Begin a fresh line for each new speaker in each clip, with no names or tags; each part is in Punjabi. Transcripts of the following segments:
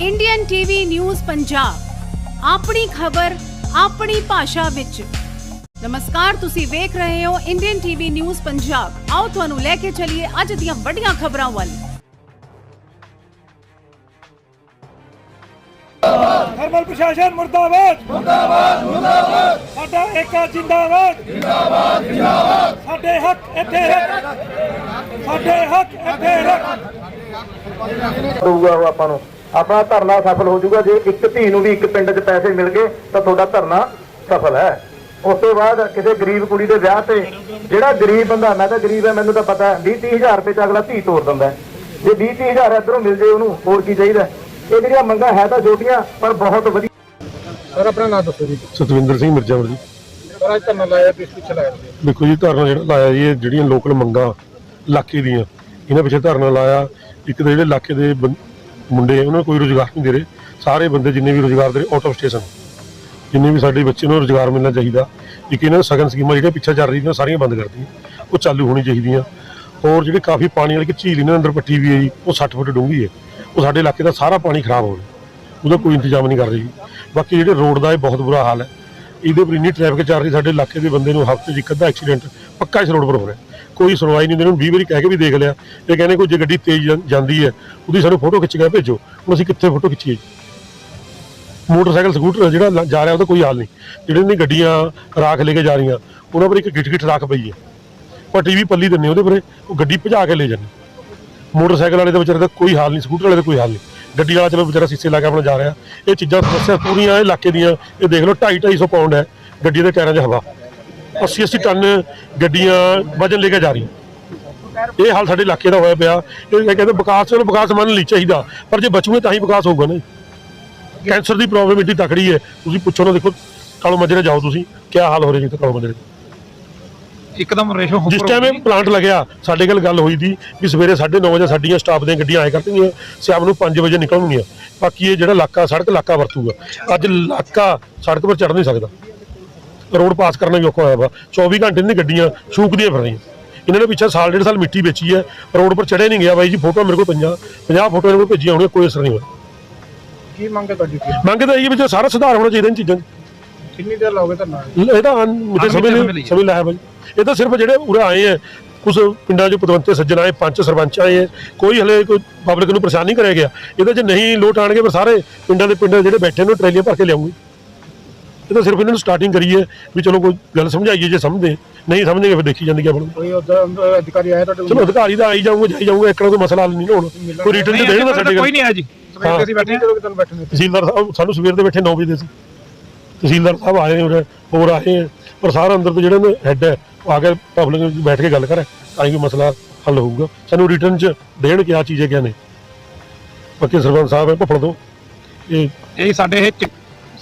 ਇੰਡੀਅਨ ਟੀਵੀ ਨਿਊਜ਼ ਪੰਜਾਬ ਆਪਣੀ ਖਬਰ ਆਪਣੀ ਭਾਸ਼ਾ ਵਿੱਚ। ਨਮਸਕਾਰ ਤੁਸੀਂ ਵੇਖ ਰਹੇ ਹੋ ਇੰਡੀਅਨ ਟੀਵੀ ਨਿਊਜ਼ ਪੰਜਾਬ ਆਓ ਤੁਹਾਨੂੰ ਲੈ ਕੇ ਚੱਲੀਏ ਅੱਜ ਦੀਆਂ ਵੱਡੀਆਂ ਖਬਰਾਂ ਵੱਲ।
ਥਰਮਲ ਪ੍ਰਸ਼ਾਸਨ ਮੁਰਦਾਬਾਦ। ਮੁਰਦਾਬਾਦ ਮੁਰਦਾਬਾਦ। ਸਾਡਾ ਏਕਾ ਜਿੰਦਾਬਾਦ। ਜਿੰਦਾਬਾਦ ਜਿੰਦਾਬਾਦ। ਸਾਡੇ ਹੱਕ ਇੱਥੇ ਰੱਖ। ਸਾਡੇ ਹੱਕ ਇੱਥੇ ਰੱਖ।
ਦਊਗਾ ਆਪਾਂ ਨੂੰ। ਆਪਣਾ ਧਰਨਾ ਸਫਲ ਹੋ ਜਾਊਗਾ। ਜੇ ਇੱਕ ਧੀ ਨੂੰ ਵੀ ਇੱਕ ਪਿੰਡ 'ਚ ਪੈਸੇ ਮਿਲ ਗਏ ਤਾਂ ਤੁਹਾਡਾ ਧਰਨਾ ਸਫਲ ਹੈ। ਉਸ ਤੋਂ ਬਾਅਦ ਕਿਸੇ ਗਰੀਬ ਕੁੜੀ ਦੇ ਵਿਆਹ ਤੇ ਜਿਹੜਾ ਗਰੀਬ ਬੰਦਾ ਮੈਂ ਤਾਂ ਗਰੀਬ ਹੈ ਮੈਨੂੰ ਤਾਂ ਪਤਾ ਹੈ 20 30000 ਰੁਪਏ 'ਚ ਅਗਲਾ ਧੀ ਤੋਰ ਦਿੰਦਾ। ਜੇ 20 30000 ਇਧਰੋਂ ਮਿਲ ਜੇ ਉਹਨੂੰ ਹੋਰ ਕੀ ਚਾਹੀਦਾ? ਇਹ ਜਿਹੜੀਆਂ ਮੰਗਾਂ ਹੈ ਤਾਂ ਛੋਟੀਆਂ ਪਰ ਬਹੁਤ ਵਧੀਆ।
ਸਰ ਆਪਣਾ ਨਾਮ ਦੱਸੋ ਜੀ।
ਸਤਵਿੰਦਰ ਸਿੰਘ ਮਿਰਜ਼ਾਵਰ ਜੀ।
ਸਰ ਅੱਜ ਧਰਨਾ ਲਾਇਆ ਕਿਸ ਪਿੱਛੇ ਲਾਇਆ
ਦੇਖੋ ਜੀ ਧਰਨਾ ਜਿਹੜਾ ਲਾਇਆ ਜੀ ਇਹ ਜਿਹੜੀਆਂ ਲੋਕਲ ਮੰਗਾਂ ਇਲਾਕੇ ਦੀਆਂ ਇਹਨਾਂ ਪਿੱਛੇ ਧਰਨਾ ਲਾਇਆ। ਇੱਕ ਤਾਂ ਜਿਹੜੇ ਇਲਾਕੇ ਦੇ ਮੁੰਡੇ ਉਹਨਾਂ ਨੂੰ ਕੋਈ ਰੋਜ਼ਗਾਰ ਨਹੀਂ ਦੇ ਰਹੇ। ਸਾਰੇ ਬੰਦੇ ਜਿੰਨੇ ਵੀ ਰੋਜ਼ਗਾਰ ਦੇ ਰਹੇ ਆਊਟ ਆਫ ਸਟੇਸ਼ਨ ਜਿੰਨੇ ਵੀ ਸਾਡੇ ਬੱਚੇ ਨੂੰ ਰੋਜ਼ਗਾਰ ਮਿਲਣਾ ਚਾਹੀਦਾ। ਇੱਕ ਇਹਨਾਂ ਸਗਨ ਸਕੀਮਾਂ ਜਿਹੜੀਆਂ ਪਿੱਛੇ ਚੱਲ ਰਹੀਆਂ ਸਾਰੀਆਂ ਬੰਦ ਕਰਤੀਆਂ ਉਹ ਚਾਲੂ ਹੋਣੀ ਚਾਹੀਦੀਆਂ। ਹੋਰ ਜਿਹੜੇ ਕਾਫੀ ਪਾਣੀ ਵਾਲੀ ਇੱਕ ਝੀਲ ਇਹਨਾਂ ਦੇ ਅੰਦਰ ਪੱਟੀ ਵੀ ਹੈ ਜੀ, ਉਹ 60 ਫੁੱਟ ਡੂੰਘੀ ਹੈ। ਉਹ ਸਾਡੇ ਇਲਾਕੇ ਦਾ ਸਾਰਾ ਪਾਣੀ ਖਰਾਬ ਹੋ ਗਿਆ। ਉਹਦਾ ਕੋਈ ਇੰਤਜ਼ਾਮ ਨਹੀਂ ਕਰ ਰਹੀ ਜੀ। ਬਾਕੀ ਜਿਹੜੇ ਰੋਡ ਦਾ ਇਹ ਬਹੁਤ ਬੁਰਾ ਹਾਲ ਹੈ। ਇਹਦੇ ਪਰ ਇੰਨੀ ਟ੍ਰੈਫਿਕ ਚੱਲ ਰਹੀ ਸਾਡੇ ਇਲਾਕੇ ਦੇ ਬੰਦੇ ਨੂੰ ਹਫ਼ਤੇ 'ਚ ਇੱਕ ਅੱਧਾ ਐਕਸੀਡੈਂਟ ਪੱਕਾ ਇਸ ਰੋਡ ਪਰ ਹੋ ਰਿਹਾ। ਕੋਈ ਸੁਣਵਾਈ ਨਹੀਂ ਇਹਨਾਂ ਨੂੰ 20 ਵਾਰੀ ਕਹਿ ਕੇ ਵੀ ਦੇਖ ਲਿਆ। ਇਹ ਕਹਿੰਦੇ ਕੋਈ ਜੇ ਗੱਡੀ ਤੇਜ਼ ਜਾਂਦੀ ਹੈ, ਉਹਦੀ ਸਾਨੂੰ ਫੋਟੋ ਖਿੱਚ ਕੇ ਭੇਜੋ। ਹੁਣ ਅਸੀਂ ਕਿੱਥੇ ਫੋਟੋ ਖਿੱਚੀਏ ਮੋਟਰਸਾਈਕਲ, ਸਕੂਟਰ ਜਿਹੜਾ ਲ- ਜਾ ਰਿਹਾ ਉਹਦਾ ਕੋਈ ਹਾਲ ਨਹੀਂ। ਜਿਹੜੇ ਨੇ ਗੱਡੀਆਂ ਰਾਖ ਲੈ ਕੇ ਜਾ ਰਹੀਆਂ, ਉਹਨਾਂ ਪਰ ਇੱਕ ਗਿੱਟ ਗਿੱਟ ਰਾਖ ਪਈ ਹੈ। ਪਰ ਟੀਵੀ ਪੱਲੀ ਦਿੰਨੇ ਉਹਦੇ ਪਰੇ ਉਹ ਗੱਡੀ ਭਜਾ ਕੇ ਲੈ ਜਾਂਦੇ ਮੋਟਰਸਾਈਕਲ ਵਾਲੇ ਦੇ ਵਿਚਾਰੇ ਦਾ ਕੋਈ ਹਾਲ ਨਹੀਂ, ਸਕੂਟਰ ਵਾਲੇ ਦਾ ਕੋਈ ਹਾਲ ਨਹੀਂ। ਗੱਡੀ ਵਾਲਾ ਚਲੋ ਵਿਚਾਰਾ ਸੀਸੇ ਲਾ ਕੇ ਆਪਣਾ ਜਾ ਰਿਹਾ। ਇਹ ਚੀਜ਼ਾਂ ਸਮੱਸਿਆ ਪੂਰੀਆਂ ਇਲਾਕੇ ਦੀਆਂ, ਇਹ ਦੇਖ ਲਓ 2.5 250 ਪਾਉਂਡ ਹੈ, ਗੱਡੀ ਦੇ ਟਾਇਰਾਂ 'ਚ ਹਵਾ। 80 80 ਟਨ ਗੱਡੀਆਂ ਵਜਨ ਲੈ ਕੇ ਜਾ ਰਹੀਆਂ। ਇਹ ਹਾਲ ਸਾਡੇ ਇਲਾਕੇ ਦਾ ਹੋਇਆ ਪਿਆ। ਇਹ ਕਹਿੰਦੇ ਵਿਕਾਸ ਚਲੋ ਵਿਕਾਸ ਮੰਨ ਲਈ ਚਾਹੀਦਾ। ਪਰ ਜੇ ਬਚੂਗੇ ਤਾਂ ਹੀ ਵਿਕਾਸ ਹੋਊਗਾ ਨਾ। ਕੈਂਸਰ ਦੀ ਪ੍ਰੋਬਲਮ ਏਡੀ ਤਕੜੀ ਹੈ। ਤੁਸੀਂ ਪੁੱਛੋ ਨਾ ਦੇਖੋ ਕਾਲੋ ਮਜਰੇ ਜਾਓ ਤੁਸੀਂ। ਕੀ ਹਾਲ ਹੋ ਰਿਹਾ ਜੀ ਕਾਲੋ ਮਜਰੇ?
ਇੱਕਦਮ ਰੇਸ਼ੋ
ਜਿਸ ਟਾਈਮ ਇਹ ਪਲਾਂਟ ਲੱਗਿਆ ਸਾਡੇ ਕੋਲ ਗੱਲ ਹੋਈ ਸੀ ਵੀ ਸਵੇਰੇ 9:30 ਵਜੇ ਸਾਡੀਆਂ ਸਟਾਫ ਦੀਆਂ ਗੱਡੀਆਂ ਆਇਆ ਕਰਨਗੀਆਂ ਸ਼ਾਮ ਨੂੰ 5 ਵਜੇ ਨਿਕਲਣਗੀਆਂ। ਬਾਕੀ ਇਹ ਜਿਹੜਾ ਇਲਾਕਾ ਸੜਕ ਇਲਾਕਾ ਵਰਤੂਗਾ। ਅੱਜ ਇਲਾਕਾ ਸੜਕ 'ਤੇ ਚੜ ਨਹੀਂ ਸਕਦਾ। ਰੋਡ ਪਾਸ ਕਰਨਾ ਵੀ ਔਖਾ ਹੋਇਆ ਵਾ। 24 ਘੰਟੇ ਦੀਆਂ ਗੱਡੀਆਂ ਸ਼ੂਕਦੀਆਂ ਫਿਰ ਰਹੀਆਂ ਇਹਨਾਂ ਨੇ ਪਿੱਛੇ ਸਾਲ ਡੇਢ ਸਾਲ ਮਿੱਟੀ ਵੇਚੀ ਹੈ। ਰੋਡ ਪਰ ਚੜੇ ਨਹੀਂ ਗਿਆ ਬਾਈ ਜੀ। ਫੋਟੋ ਮੇਰੇ ਕੋਲ ਪਈਆਂ। 50 ਫੋਟੋ ਇਹਨਾਂ ਕੋਲ ਭੇਜੀਆਂ ਹੋਣੀਆਂ ਕੋਈ ਅਸਰ ਨਹੀਂ ਹੋਇਆ।
ਕੀ ਮੰਗ ਹੈ ਤੁਹਾਡੀ ਕੀ?
ਮੰਗ ਤਾਂ ਇਹ ਵੀ ਜੇ ਸਾਰਾ ਸੁਧਾਰ ਹੋਣਾ ਚਾਹੀਦਾ ਇਹਨਾਂ ਚੀਜ਼ਾਂ 'ਚ।
ਕਿੰਨੀ ਦੇਰ ਲਾਓਗੇ ਧਰਨਾ?
ਇਹ ਤਾਂ ਮੁਝੇ ਸਮਝ ਨਹੀਂ ਸਮਝ ਲਾਇਆ ਬਾਈ। ਇਹ ਤਾਂ ਸਿਰਫ ਜਿਹੜੇ ਉਰੇ ਆਏ ਹੈ ਕੁਝ ਪਿੰਡਾਂ 'ਚ ਪਤਵੰਤੇ ਸੱਜਣ ਆਏ ਪੰਚ ਸਰਪੰਚ ਆਏ ਹੈ। ਕੋਈ ਹਲੇ ਕੋਈ ਪਬਲਿਕ ਨੂੰ ਪਰੇਸ਼ਾਨ ਨਹੀਂ ਕਰਿਆ ਗਿਆ। ਇਹਦੇ 'ਚ ਨਹੀਂ ਲੋਟ ਆਣਗੇ ਪਰ ਸਾਰੇ ਪਿੰਡਾਂ ਦੇ ਪਿੰਡ ਜਿਹੜੇ ਬੈਠੇ ਨੇ ਉਹ ਟਰੇਲੀਆਂ ਭਰ ਕੇ ਲਿਆਉਂਗੇ ਇਹ ਤਾਂ ਸਿਰਫ ਇਹਨਾਂ ਨੂੰ ਸਟਾਰਟਿੰਗ ਕਰੀ ਹੈ ਵੀ ਚਲੋ ਕੋਈ ਗੱਲ ਸਮਝਾਈਏ ਜੇ ਸਮਝਦੇ ਨਹੀਂ ਸਮਝਣਗੇ ਫਿਰ ਦੇਖੀ ਜਾਂਦੀ ਕੀ ਬਣੂ
ਕੋਈ ਉਧਰ ਅਧਿਕਾਰੀ ਆਇਆ ਤੁਹਾਡੇ
ਚਲੋ ਅਧਿਕਾਰੀ ਤਾਂ ਆਈ ਜਾਊਗਾ ਜਾਈ ਜਾਊਗਾ ਇੱਕ ਨਾ ਕੋਈ ਮਸਲਾ ਹੱਲ ਨਹੀਂ ਨਾ ਹੋਣਾ ਕੋਈ ਰਿਟਰਨ ਤੇ ਦੇਣਗੇ ਸਾਡੇ ਕੋਲ
ਕੋਈ ਨਹੀਂ ਆਇਆ ਜੀ। ਸਵੇਰ ਬੈਠੇ ਜਦੋਂ ਤੁਹਾਨੂੰ ਬੈਠੇ
ਤਹਿਸੀਲਦਾਰ ਸਾਹਿਬ ਸਾਨੂੰ ਸਵੇਰ ਦੇ ਬੈਠੇ 9 ਵਜੇ ਦੇ ਸੀ ਤਹਿਸੀਲਦਾਰ ਸਾਹਿਬ ਆਏ ਨੇ ਹੋਰ ਆਏ ਹੈ ਪਰ ਸਾਰਾ ਅੰਦਰ ਤੋਂ ਜਿਹੜਾ ਹੈੱਡ ਹੈ ਉਹ ਆ ਕੇ ਪਬਲਿਕ ਵਿੱਚ ਬੈਠ ਕੇ ਗੱਲ ਕਰੇ। ਤਾਂ ਹੀ ਕੋਈ ਮਸਲਾ ਹੱਲ ਹੋਊਗਾ। ਸਾਨੂੰ ਰਿਟਰਨ ਚ ਦੇਣ ਕਿ ਆ ਚੀਜ਼ ਹੈ ਕਿਆ ਨੇ ਪੱਕੇ ਸਰਪੰਚ ਸਾਹਿਬ ਹੈ ਭਫੜ ਤੋਂ ਇਹ
ਇਹ ਸਾਡੇ ਇਹ ਚ-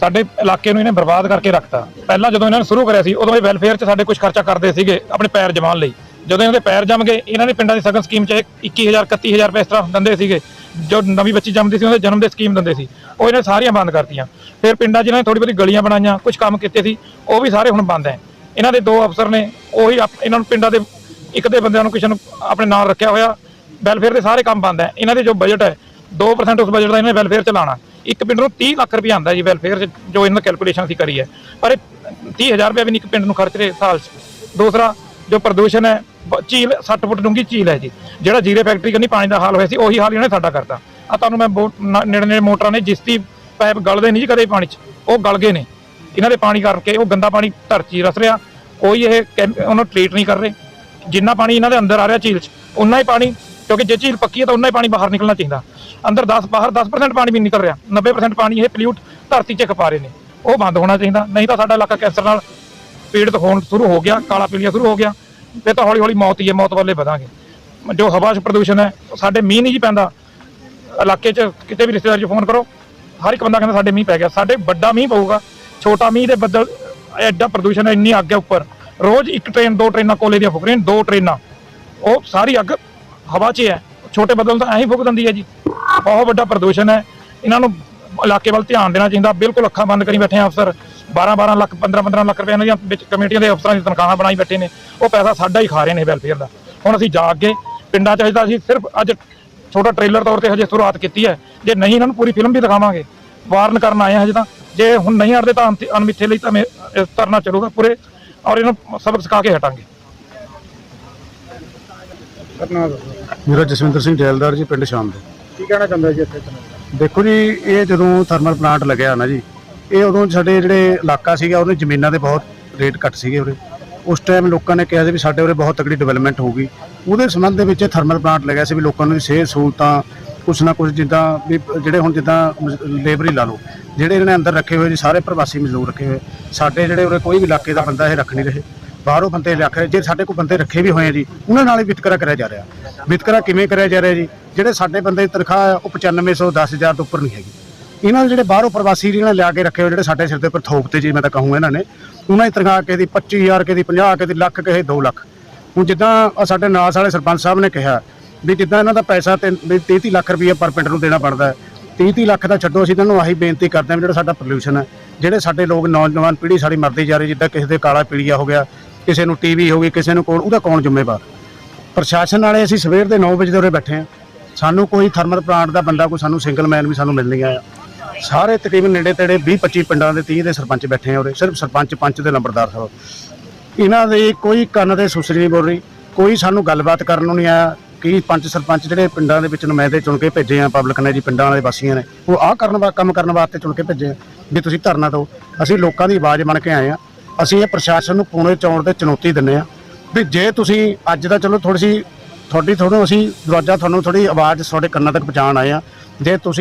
ਸਾਡੇ ਇਲਾਕੇ ਨੂੰ ਇਹਨੇ ਬਰਬਾਦ ਕਰਕੇ ਰੱਖਤਾ। ਪਹਿਲਾਂ ਜਦੋਂ ਇਹਨਾਂ ਨੇ ਸ਼ੁਰੂ ਕਰਿਆ ਸੀ, ਉਦੋਂ ਇਹ ਵੈਲਫੇਅਰ 'ਚ ਸਾਡੇ ਕੁਝ ਖਰਚਾ ਕਰਦੇ ਸੀਗੇ ਆਪਣੇ ਪੈਰ ਜਮਾਉਣ ਲਈ। ਜਦੋਂ ਇਹਨਾਂ ਦੇ ਪੈਰ ਜੰਮ ਗਏ, ਇਹਨਾਂ ਨੇ ਪਿੰਡਾਂ ਦੀ ਸਗਨ ਸਕੀਮ 'ਚ 21000 31000 ਰੁਪਏ ਇਸ ਤਰ੍ਹਾਂ ਦਿੰਦੇ ਸੀਗੇ। ਜੋ ਨਵੀਂ ਬੱਚੀ ਜੰਮਦੀ ਸੀ, ਉਹਦੇ ਜਨਮ ਦੇ ਸਕੀਮ ਦਿੰਦੇ ਸੀ। ਉਹ ਇਹਨੇ ਸਾਰੀਆਂ ਬੰਦ ਕਰਤੀਆਂ। ਫਿਰ ਪਿੰਡਾਂ 'ਚ ਇਹਨਾਂ ਨੇ ਥੋੜੀ ਬਹੁਤੀ ਗਲੀਆਂ ਬਣਾਈਆਂ ਕੁਝ ਕੰਮ ਕੀਤੇ ਸੀ, ਉਹ ਵੀ ਸਾਰੇ ਹੁਣ ਬੰਦ ਹੈ। ਇਹਨਾਂ ਦੇ ਦੋ ਅਫਸਰ ਨੇ, ਉਹੀ ਆਪ- ਇਹਨਾਂ ਨੂੰ ਪਿੰਡਾਂ ਦੇ ਇੱਕ ਦੇ ਬੰਦਿਆਂ ਨੂੰ ਕਿਸੇ ਨੂੰ ਆਪਣੇ ਨਾਲ ਰੱਖਿਆ ਹੋਇਆ। ਵੈਲਫੇਅਰ ਦੇ ਸਾਰੇ ਕੰਮ ਬੰਦ ਹੈ। ਇਹਨਾਂ ਦੇ ਜੋ ਬਜਟ ਹੈ 2% ਉਸ ਬਜਟ ਦਾ ਇਹਨੇ ਵੈਲਫੇਅਰ ਚ ਲਾਣਾ ਇੱਕ ਪਿੰਡ ਨੂੰ 30 ਲੱਖ ਰੁਪਏ ਆਂਦਾ ਜੀ ਵੈਲਫੇਅਰ ਚ, ਜੋ ਇਹਨਾਂ ਕੈਲਕੂਲੇਸ਼ਨ ਅਸੀਂ ਕਰੀ ਹੈ ਪਰ ਇਹ 30000 ਰੁਪਏ ਵੀ ਨਹੀਂ ਇੱਕ ਪਿੰਡ ਨੂੰ ਖਰਚ ਰਹੇ ਸਾਲ ਚ। ਦੂਸਰਾ, ਜੋ ਪ੍ਰਦੂਸ਼ਣ ਹੈ ਝੀਲ 60 ਫੁੱਟ ਡੂੰਘੀ ਝੀਲ ਹੈ ਜੀ। ਜਿਹੜਾ ਜੀਰੇ ਫੈਕਟਰੀ ਕਰਨੀ ਪਾਣੀ ਦਾ ਹਾਲ ਹੋਇਆ ਸੀ, ਉਹੀ ਹਾਲ ਇਹਨਾਂ ਨੇ ਸਾਡਾ ਕਰਤਾ। ਆ ਤੁਹਾਨੂੰ ਮੈਂ ਬੋਟ ਨ- ਨੇੜੇ ਨੇੜੇ ਮੋਟਰਾਂ ਨੇ ਜਿਸ ਦੀ ਪਾਈਪ ਗਲਦੇ ਨਹੀਂ ਜੀ ਕਦੇ ਪਾਣੀ ਚ, ਉਹ ਗਲ ਗਏ ਨੇ। ਇਹਨਾਂ ਦੇ ਪਾਣੀ ਕਰਕੇ ਉਹ ਗੰਦਾ ਪਾਣੀ ਧਰਤੀ 'ਚ ਰਸ ਰਿਹਾ। ਕੋਈ ਇਹ ਕੈਮ- ਉਹਨੂੰ ਟ੍ਰੀਟ ਨਹੀਂ ਕਰ ਰਹੇ। ਜਿੰਨਾ ਪਾਣੀ ਇਹਨਾਂ ਦੇ ਅੰਦਰ ਆ ਰਿਹਾ ਝੀਲ 'ਚ ਉਨਾ ਹੀ ਪਾਣੀ ਕਿਉਂਕਿ ਜੇ ਝੀਲ ਪੱਕੀ ਹੈ ਤਾਂ ਉਨਾ ਹੀ ਪਾਣੀ ਬਾਹਰ ਨਿਕਲਣਾ ਚਾਹੀਦਾ। ਅੰਦਰ 10 ਬਾਹਰ 10% ਪਾਣੀ ਵੀ ਨਿਕਲ ਰਿਹਾ। 90% ਪਾਣੀ ਇਹ ਪੋਲਿਊਟ ਧਰਤੀ 'ਚ ਖਪਾ ਰਹੇ ਨੇ। ਉਹ ਬੰਦ ਹੋਣਾ ਚਾਹੀਦਾ। ਨਹੀਂ ਤਾਂ ਸਾਡਾ ਇਲਾਕਾ ਕੈਂਸਰ ਨਾਲ ਪੀੜਤ ਹੋਣ ਸ਼ੁਰੂ ਹੋ ਗਿਆ ਕਾਲਾ ਪੀਲੀਆ ਸ਼ੁਰੂ ਹੋ ਗਿਆ। ਤੇ ਤਾਂ ਹੌਲੀ ਹੌਲੀ ਮੌਤ ਹੀ ਹੈ ਮੌਤ ਵੱਲੇ ਵਧਾਂਗੇ। ਜੋ ਹਵਾ 'ਚ ਪ੍ਰਦੂਸ਼ਣ ਹੈ ਸਾਡੇ ਮੀਂਹ ਨਹੀਂ ਜੀ ਪੈਂਦਾ। ਇਲਾਕੇ 'ਚ ਕਿਤੇ ਵੀ ਰਿਸ਼ਤੇਦਾਰ 'ਚ ਫੋਨ ਕਰੋ। ਹਰ ਇੱਕ ਬੰਦਾ ਕਹਿੰਦਾ ਸਾਡੇ ਮੀਂਹ ਪੈ ਗਿਆ। ਸਾਡੇ ਵੱਡਾ ਮੀਂਹ ਪਊਗਾ। ਛੋਟਾ ਮੀਂਹ ਦੇ ਬੱਦਲ ਐਡਾ ਪ੍ਰਦੂਸ਼ਣ ਹੈ, ਇੰਨੀ ਅੱਗ ਹੈ ਉੱਪਰ। ਰੋਜ਼ ਇੱਕ ਟ੍ਰੇਨ ਦੋ ਟ੍ਰੇਨਾਂ ਕੋਲੇ ਦੀਆਂ ਫੁਕ ਰਹੀਆਂ ਨੇ, ਦੋ ਟ੍ਰੇਨਾਂ। ਉਹ ਸਾਰੀ ਅੱਗ ਹਵਾ 'ਚ ਹੈ ਛੋਟੇ ਬੱਦਲ ਤਾਂ ਐਂ ਹੀ ਫੁਕ ਦਿੰਦੀ ਹੈ ਜੀ। ਬਹੁਤ ਵੱਡਾ ਪ੍ਰਦੂਸ਼ਣ ਹੈ। ਇਹਨਾਂ ਨੂੰ ਇਲਾਕੇ ਵੱਲ ਧਿਆਨ ਦੇਣਾ ਚਾਹੀਦਾ। ਬਿਲਕੁਲ ਅੱਖਾਂ ਬੰਦ ਕਰੀ ਬੈਠੇ ਆ ਅਫਸਰ। 12 12 ਲੱਖ 15 15 ਲੱਖ ਰੁਪਏ ਇਹਨਾਂ ਦੀਆਂ ਵਿੱਚ ਕਮੇਟੀਆਂ ਦੇ ਅਫਸਰਾਂ ਦੀ ਤਨਖਾਹਾਂ ਬਣਾਈ ਬੈਠੇ ਨੇ। ਉਹ ਪੈਸਾ ਸਾਡਾ ਹੀ ਖਾ ਰਹੇ ਨੇ ਵੈਲਫੇਅਰ ਦਾ। ਹੁਣ ਅਸੀਂ ਜਾ ਕੇ ਪਿੰਡਾਂ 'ਚ ਅਜੇ ਤਾਂ ਅਸੀਂ ਸਿਰਫ ਅੱਜ ਛੋਟਾ ਟ੍ਰੇਲਰ ਤੌਰ ਤੇ ਹਜੇ ਸ਼ੁਰੂਆਤ ਕੀਤੀ ਹੈ। ਜੇ ਨਹੀਂ ਇਹਨਾਂ ਨੂੰ ਪੂਰੀ ਫਿਲਮ ਵੀ ਦਿਖਾਵਾਂਗੇ। ਵਾਰਨ ਕਰਨ ਆਏ ਹਾਂ ਹਜੇ ਤਾਂ। ਜੇ ਹੁਣ ਨਹੀਂ ਹਟਦੇ ਤਾਂ ਅੰਤ- ਅਣਮਿੱਥੇ ਲਈ ਤਾਂ ਮੇ- ਇਹ ਧਰਨਾ ਚੱਲੂਗਾ ਪੂਰੇ। ਔਰ ਇਹਨੂੰ ਸਬਕ ਸਿਖਾ ਕੇ ਹਟਾਂਗੇ।
ਦੱਸੋ।
ਮੇਰਾ ਜਸਵਿੰਦਰ ਸਿੰਘ ਜੈਲਦਾਰ ਜੀ ਪਿੰਡ ਸ਼ਾਮ ਦੇ।
ਕੀ ਕਹਿਣਾ ਚਾਹੁੰਦੇ ਜੀ ਇੱਥੇ ਤੁਹਾਨੂੰ?
ਦੇਖੋ ਜੀ ਇਹ ਜਦੋਂ ਥਰਮਲ ਪਲਾਂਟ ਲੱਗਿਆ ਨਾ ਜੀ ਇਹ ਉਦੋਂ ਸਾਡੇ ਜਿਹੜੇ ਇਲਾਕਾ ਸੀਗਾ ਉਹਦੇ ਜ਼ਮੀਨਾਂ ਦੇ ਬਹੁਤ ਰੇਟ ਘੱਟ ਸੀਗੇ ਉਰੇ। ਉਸ ਟਾਈਮ ਲੋਕਾਂ ਨੇ ਕਿਹਾ ਸੀ ਵੀ ਸਾਡੇ ਉਰੇ ਬਹੁਤ ਤਕੜੀ ਡਿਵੈਲਪਮੈਂਟ ਹੋਊਗੀ। ਉਹਦੇ ਸੰਬੰਧ ਦੇ ਵਿੱਚ ਇਹ ਥਰਮਲ ਪਲਾਂਟ ਲੱਗਿਆ ਸੀ ਵੀ ਲੋਕਾਂ ਨੂੰ ਸਿਹਤ ਸਹੂਲਤਾਂ ਕੁਛ ਨਾ ਕੁਛ ਜਿੱਦਾਂ ਵੀ ਜਿਹੜੇ ਹੁਣ ਜਿੱਦਾਂ ਲੇਬਰ ਹੀ ਲਾ ਲਓ ਜਿਹੜੇ ਇਹਨਾਂ ਨੇ ਅੰਦਰ ਰੱਖੇ ਹੋਏ ਜੀ ਸਾਰੇ ਪ੍ਰਵਾਸੀ ਮਜ਼ਦੂਰ ਰੱਖੇ ਹੋਏ। ਸਾਡੇ ਜਿਹੜੇ ਉਰੇ ਕੋਈ ਵੀ ਇਲਾਕੇ ਦਾ ਬੰਦਾ ਇਹ ਰੱਖ ਨਹੀਂ ਰਹੇ। ਬਾਹਰੋਂ ਬੰਦੇ ਰੱਖ ਰਹੇ ਜੇ ਸਾਡੇ ਕੋਲ ਬੰਦੇ ਰੱਖੇ ਵੀ ਹੋਏ ਆ ਜੀ, ਉਹਨਾਂ ਨਾਲ ਹੀ ਵਿਤਕਰਾ ਕਰਿਆ ਜਾ ਰਿਹਾ। ਵਿਤਕਰਾ ਕਿਵੇਂ ਕਰਿਆ ਜਾ ਰਿਹਾ ਜੀ? ਜਿਹੜੇ ਸਾਡੇ ਬੰਦੇ ਦੀ ਤਨਖਾਹ ਹੈ, ਉਹ 9500 10000 ਤੋਂ ਉੱਪਰ ਨਹੀਂ ਹੈਗੀ। ਇਹਨਾਂ ਦੇ ਜਿਹੜੇ ਬਾਹਰੋਂ ਪ੍ਰਵਾਸੀ ਜਿਹਨਾਂ ਨੇ ਲਿਆ ਕੇ ਰੱਖੇ ਹੋਏ, ਜਿਹੜੇ ਸਾਡੇ ਸਿਰ ਦੇ ਉੱਪਰ ਥੋਪਤੇ ਜੀ ਮੈਂ ਤਾਂ ਕਹੂੰਗਾ ਇਹਨਾਂ ਨੇ, ਉਹਨਾਂ ਦੀ ਤਨਖਾਹ ਕਿਸੇ ਦੀ 25000 ਕਿਸੇ ਦੀ 50 ਕਿਸੇ ਦੀ ਲੱਖ, ਕਿਸੇ 2 ਲੱਖ। ਹੁਣ ਜਿੱਦਾਂ ਸਾਡੇ ਨਾਲ ਵਾਲੇ ਸਰਪੰਚ ਸਾਹਿਬ ਨੇ ਕਿਹਾ ਵੀ ਜਿੱਦਾਂ ਇਹਨਾਂ ਦਾ ਪੈਸਾ ਤੇ 30 ਲੱਖ ਰੁਪਏ ਪਰ ਪਿੰਡ ਨੂੰ ਦੇਣਾ ਪੜਦਾ ਹੈ 30 ਲੱਖ ਦਾ ਛੱਡੋ, ਅਸੀਂ ਇਹਨਾਂ ਨੂੰ ਆਹੀ ਬੇਨਤੀ ਕਰਦੇ ਹਾਂ ਵੀ ਜਿਹੜਾ ਸਾਡਾ ਪੋਲੂਸ਼ਨ ਹੈ, ਜਿਹੜੇ ਸਾਡੇ ਲੋਕ ਨੌਜਵਾਨ ਪੀੜ੍ਹੀ ਸਾਡੀ ਮਰਦੀ ਜਾ ਰਹੀ ਜਿੱਦਾਂ ਕਿਸੇ ਦੇ ਕਾਲਾ ਪੀਲੀਆ ਹੋ ਗਿਆ ਕਿਸੇ ਨੂੰ ਟੀਵੀ ਹੋ ਗਈ, ਕਿਸੇ ਨੂੰ ਕੋਲ ਉਹਦਾ ਕੌਣ ਜ਼ਿੰਮੇਵਾਰ? ਪ੍ਰਸ਼ਾਸਨ ਵਾਲੇ ਅਸੀਂ ਸਵੇਰ ਦੇ 9 ਵਜੇ ਦੇ ਉਰੇ ਬੈਠੇ ਹਾਂ। ਸਾਨੂੰ ਕੋਈ ਥਰਮਲ ਪਲਾਂਟ ਦਾ ਬੰਦਾ, ਕੋਈ ਸਾਨੂੰ ਸਿੰਗਲ ਮੈਨ ਵੀ ਸਾਨੂੰ ਮਿਲ ਨਹੀਂ ਆਇਆ। ਸਾਰੇ ਤਕਰੀਬਨ ਨੇੜੇ ਤੇੜੇ 20 25 ਪਿੰਡਾਂ ਦੇ 30 ਦੇ ਸਰਪੰਚ ਬੈਠੇ ਆ ਉਰੇ, ਸਿਰਫ ਸਰਪੰਚ ਪੰਚ ਦੇ ਨੰਬਰਦਾਰ ਸਾਹਿਬ ਇਹਨਾਂ ਦੇ ਕੋਈ ਕੰਨ ਦੇ ਸੁਸਰੀ ਨਹੀਂ ਬੋਲ ਰਹੀ, ਕੋਈ ਸਾਨੂੰ ਗੱਲਬਾਤ ਕਰਨ ਨੂੰ ਨਹੀਂ ਆਇਆ। ਕਿ ਪੰਚ ਸਰਪੰਚ ਜਿਹੜੇ ਪਿੰਡਾਂ ਦੇ ਵਿੱਚ ਨੁਮਾਇੰਦੇ ਚੁਣ ਕੇ ਭੇਜੇ ਆ ਪਬਲਿਕ ਨੇ ਜੀ, ਪਿੰਡਾਂ ਵਾਲੇ ਵਾਸੀਆਂ ਨੇ, ਉਹ ਆਹ ਕਰਨ ਵਾ, ਕੰਮ ਕਰਨ ਵਾਸਤੇ ਚੁਣ ਕੇ ਭੇਜੇ ਆ, ਵੀ ਤੁਸੀਂ ਧਰਨਾ ਦਿਓ। ਅਸੀਂ ਲੋਕਾਂ ਦੀ ਆਵਾਜ਼ ਬਣ ਕੇ ਆਏ ਆ ਅਸੀਂ ਇਹ ਪ੍ਰਸ਼ਾਸਨ ਨੂੰ ਪੂਣੇ ਚੌਣ ਤੇ ਚੁਣੌਤੀ ਦਿੰਨੇ ਆ ਵੀ ਜੇ ਤੁਸੀਂ ਅੱਜ ਦਾ ਚਲੋ ਥੋੜੀ ਸੀ ਤੁਹਾਡੀ ਤੁਹਾਨੂੰ ਅਸੀਂ ਦਰਵਾਜ਼ਾ ਤੁਹਾਨੂੰ ਥੋੜੀ ਆਵਾਜ਼ ਤੁਹਾਡੇ ਕੰਨਾਂ ਤੱਕ ਪਹੁੰਚਾਉਣ ਆਏ ਆ ਜੇ ਤੁਸੀਂ